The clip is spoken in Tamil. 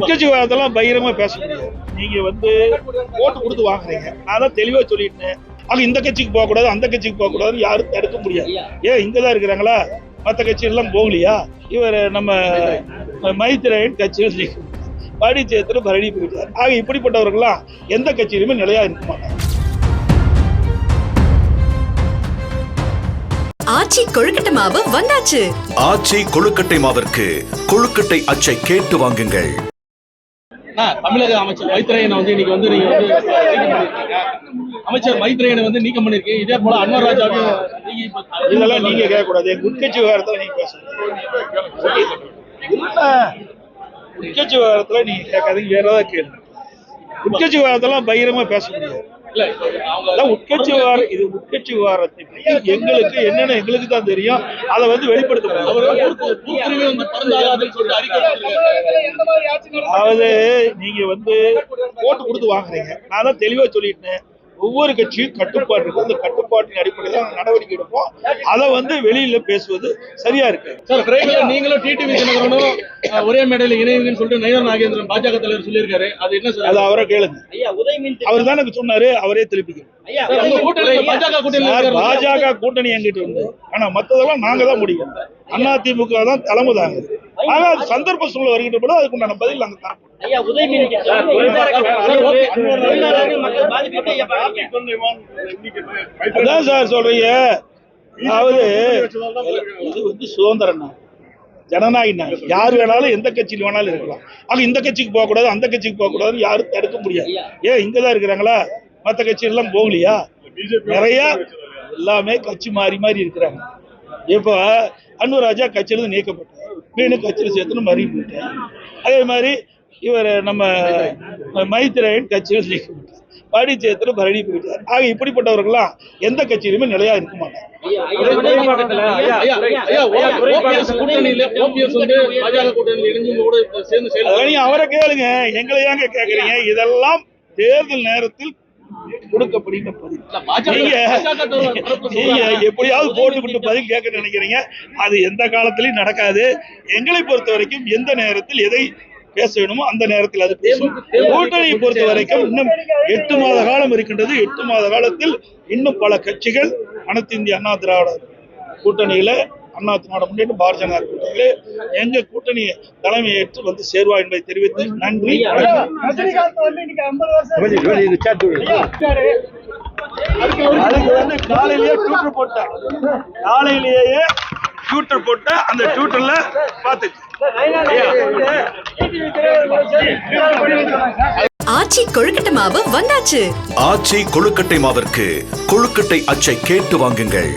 உட்கட்சி விவாதத்தெல்லாம் பகிரமா பேச முடியாது. நீங்க வந்து ஓட்டு கொடுத்து வாங்குறீங்க. நான் தான் தெளிவா சொல்லிட்டேன். ஆக இந்த கட்சிக்கு போக கூடாது அந்த கட்சிக்கு போக கூடாதுன்னு யாரும் தடுக்க முடியாது. ஏன் இங்க தான் இருக்கிறாங்களா? மற்ற கட்சி எல்லாம் போகலையா? இவர் நம்ம மைத்திரன் கட்சியில் பழனிச்சேத்திர பரணி போயிட்டார். ஆக இப்படிப்பட்டவர்கள்லாம் எந்த கட்சியிலுமே நிலையா இருக்க மாட்டாங்க. ஆச்சி கொழுக்கட்டை மாவு வந்தாச்சு. ஆச்சி கொழுக்கட்டை மாவிற்கு கொழுக்கட்டை அச்சை கேட்டு வாங்குங்கள். தமிழக அமைச்சர் மைத்ரேயனை வந்து இன்னைக்கு வந்து நீங்க வந்து அமைச்சர் மைத்ரேயனை வந்து நீக்கம் பண்ணிருக்கீங்க. இதே போல அன்வர் ராஜாவையும் இதெல்லாம் நீங்க கேட்கக்கூடாது. எங்க உட்கட்சி நீங்க பேசணும். உட்கட்சி விவகாரத்துல நீங்க கேட்காதீங்க. வேற ஏதாவது கேளு உட்கட்சி விவகாரத்தெல்லாம் பகிரமா பேச முடியாது. உட்கட்சி விவகாரம் இது உட்கட்சி விவகாரத்தை பற்றி எங்களுக்கு என்னென்ன எங்களுக்கு தான் தெரியும். அதை வந்து வெளிப்படுத்த சொல்லிட்டு அதாவது நீங்க வந்து ஓட்டு கொடுத்து வாங்குறீங்க. நான் தான் தெளிவா சொல்லிட்டேன். ஒவ்வொரு கட்சியும் கட்டுப்பாடு இருக்கும் அந்த கட்டுப்பாட்டின் அடிப்படையில் தான் நடவடிக்கை எடுப்போம். அதை வந்து வெளியில பேசுவது சரியா இருக்கு. சார் விரைவில் நீங்களும் டிடிவி தினகரனும் ஒரே மேடையில் இணையுங்கன்னு சொல்லிட்டு நயனா நாகேந்திரன் பாஜக தலைவர் சொல்லியிருக்காரு. அது என்ன சார்? அதை அவரை கேளுங்க. அவர் தான் எனக்கு சொன்னாரு அவரே கூட்டணியில பாஜக கூட்டணி எங்கிட்ட உண்டு. ஆனா மத்ததெல்லாம் நாங்க தான் முடியும் அண்ணா திமுக தான் தலைமை தாங்க ஆனா அது சந்தர்ப்ப சூழ்நிலை வருகின்ற போது அதுக்கு உண்டான பதில் நாங்க தரப்போம் ஐயா சார், அதான் சொல்றீங்க. அதாவது இது வந்து சுதந்திரம் தான் ஜனநாயக நாடு. யார் வேணாலும் எந்த கட்சியில் வேணாலும் இருக்கலாம். ஆக இந்த கட்சிக்கு போக கூடாது அந்த கட்சிக்கு போக கூடாதுன்னு யாரும் தடுக்க முடியாது. ஏன் இங்க தான் இருக்கிறாங்களா மற்ற கட்சி எல்லாம் போகலையா நிறைய எல்லாமே கட்சி மாறி மாறி இருக்கிறாங்க. இப்போ அன்புராஜா கட்சியிலிருந்து நீக்கப்பட்டார். மீண்டும் கட்சியில் சேர்த்துன்னு மறி போயிட்டார் அதே மாதிரி இவர் நம்ம மைத்திரையன் கட்சியில் நீக்கப்பட்டார் பழனி சேர்த்துன்னு பரணி போயிட்டார் ஆக இப்படிப்பட்டவர்கள்லாம் எந்த கட்சியிலுமே நிலையா இருக்க மாட்டாங்க அவரை கேளுங்க எங்களை ஏங்க கேக்குறீங்க இதெல்லாம் தேர்தல் நேரத்தில் கொடுக்கப்படுகின்ற பதில். பாஜக நீங்க பாஜக தரப்புல நீங்க சொல்றாங்க. எப்படியாவது போட்டுக்கிட்டு பதில் கேட்க நினைக்கிறீங்க. அது எந்த காலத்திலயும் நடக்காது. எங்களை பொறுத்த வரைக்கும் எந்த நேரத்தில் எதை பேச வேணுமோ அந்த நேரத்தில் அது பேசும். கூட்டணியை பொறுத்த வரைக்கும் இன்னும் எட்டு மாத காலம் இருக்கின்றது. எட்டு மாத காலத்தில் இன்னும் பல கட்சிகள் அனைத்து இந்திய அண்ணா திராவிட கூட்டணியில அண்ணா திராவிட முன்னேற்ற பாரதிய ஜனதா கூட்டணியில எங்க கூட்டணி தலைமை ஏற்று வந்து சேருவா என்பதை தெரிவித்து நன்றி. அதுக்கு வந்து காலையிலேயே ட்விட்டர் போட்டேன். காலையிலேயே ட்விட்டர் போட்ட அந்த ட்விட்டர்ல பாத்துச்சு ஆச்சி கொழுக்கட்டை மாவு வந்தாச்சு. ஆச்சி கொழுக்கட்டை மாவிற்கு கொழுக்கட்டை அச்சை கேட்டு வாங்குங்கள்.